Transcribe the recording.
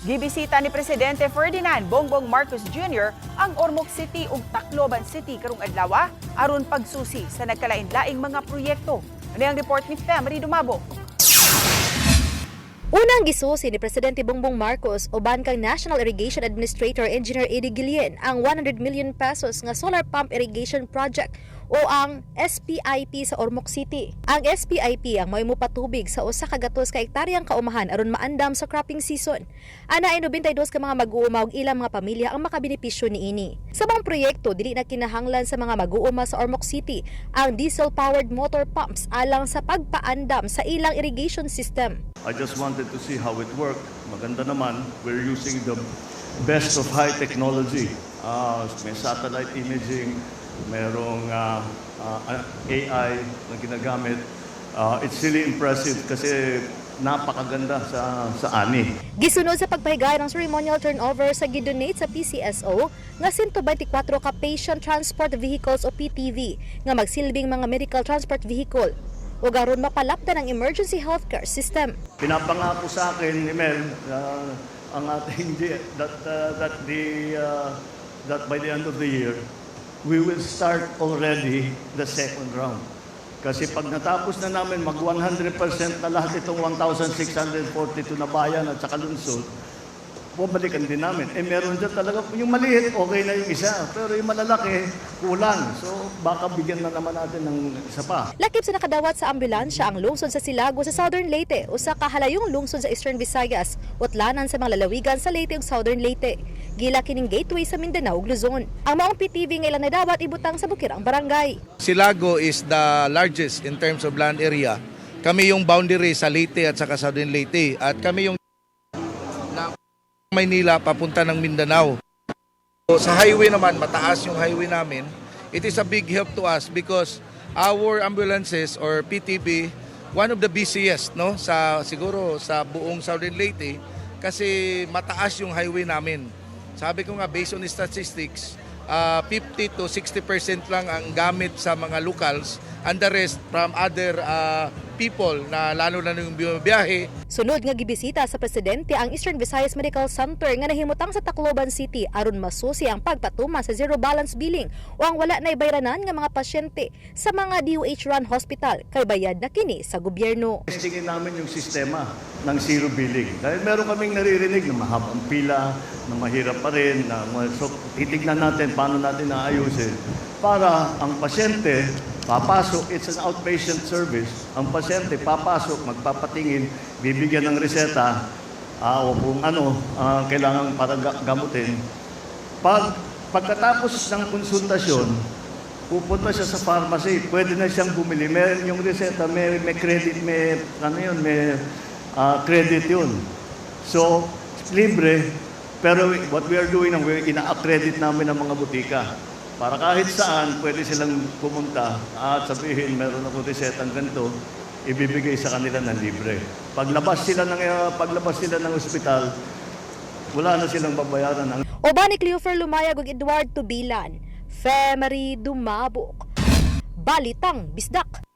Gibisita ni Presidente Ferdinand Bongbong Marcos Jr. ang Ormoc City ug Tacloban City karong adlaw aron pagsusi sa nagkalain-laing mga proyekto. Ano ang report ni Femery Dumabo? Unang gisusi ni Presidente Bongbong Marcos uban kang National Irrigation Administrator Engineer Eddie Guillen ang 100 million pesos nga solar pump irrigation project o ang SPIP sa Ormoc City. Ang SPIP ang may patubig sa usa ka gatos ka hektaryang kaumahan aron maandam sa cropping season. Ana ay 92 ka mga mag-uuma ug ilang mga pamilya ang makabenepisyo niini. Sa mga proyekto dili na kinahanglan sa mga mag-uuma sa Ormoc City ang diesel-powered motor pumps alang sa pagpaandam sa ilang irrigation system. I just wanted to see how it worked. Maganda naman, we're using the best of high technology. Uh, may satellite imaging, merong uh, uh, AI na ginagamit. Uh, it's really impressive kasi napakaganda sa, sa ani. Gisunod sa pagpahigay ng ceremonial turnover sa gidonate sa PCSO nga 124 ka patient transport vehicles o PTV nga magsilbing mga medical transport vehicle ug aron mapalapdan ang emergency healthcare system. Pinapangako sa akin ni Mel uh, ang ating that uh, that the uh, that by the end of the year we will start already the second round. Kasi pag natapos na namin mag 100% na lahat itong 1,642 na bayan at saka lungsod, bumalikan din namin. Eh meron dyan talaga, yung maliit, okay na yung isa. Pero yung malalaki, kulang. So baka bigyan na naman natin ng isa pa. Lakip sa nakadawat sa ambulansya ang lungsod sa Silago sa Southern Leyte usa ka halayong lungsod sa Eastern Visayas utlanan sa mga lalawigan sa Leyte ug Southern Leyte. Gila kining gateway sa Mindanao ug Luzon. Ang maong PTV nga ilang nadawat ibutang sa Bukirang Barangay. Silago is the largest in terms of land area. Kami yung boundary sa Leyte at saka Southern Leyte. At kami yung na Maynila papunta ng Mindanao. So, sa highway naman, mataas yung highway namin. It is a big help to us because our ambulances or PTB, one of the busiest no sa siguro sa buong Southern Leyte kasi mataas yung highway namin. Sabi ko nga based on statistics, uh, 50 to 60% lang ang gamit sa mga locals and the rest from other uh, people na lalo na yung biyahe Sunod nga gibisita sa presidente ang Eastern Visayas Medical Center nga nahimutang sa Tacloban City aron masusi ang pagpatuma sa zero balance billing o ang wala na ibayranan nga mga pasyente sa mga DOH run hospital kay bayad na kini sa gobyerno. Testingin namin yung sistema ng zero billing. Dahil meron kaming naririnig na mahabang pila, na mahirap pa rin, na so, titignan natin paano natin naayusin para ang pasyente papasok, it's an outpatient service, ang pasyente papasok, magpapatingin, bibigyan ng reseta, ah, o kung ano ah, kailangan para ga- gamutin. Pag, pagkatapos ng konsultasyon, pupunta siya sa pharmacy, pwede na siyang bumili. May, yung reseta, may, may credit, may, ano yun, may ah, credit yun. So, libre, pero what we are doing, we ina-accredit namin ang mga butika. Para kahit saan, pwede silang pumunta at sabihin, meron ako resetang ganito, ibibigay sa kanila ng libre. Paglabas sila ng, ah, paglabas sila ng ospital, wala na silang babayaran ng Oba ni Cleofer Lumayag ug Edward Tubilan, Femery Dumabok. Balitang Bisdak.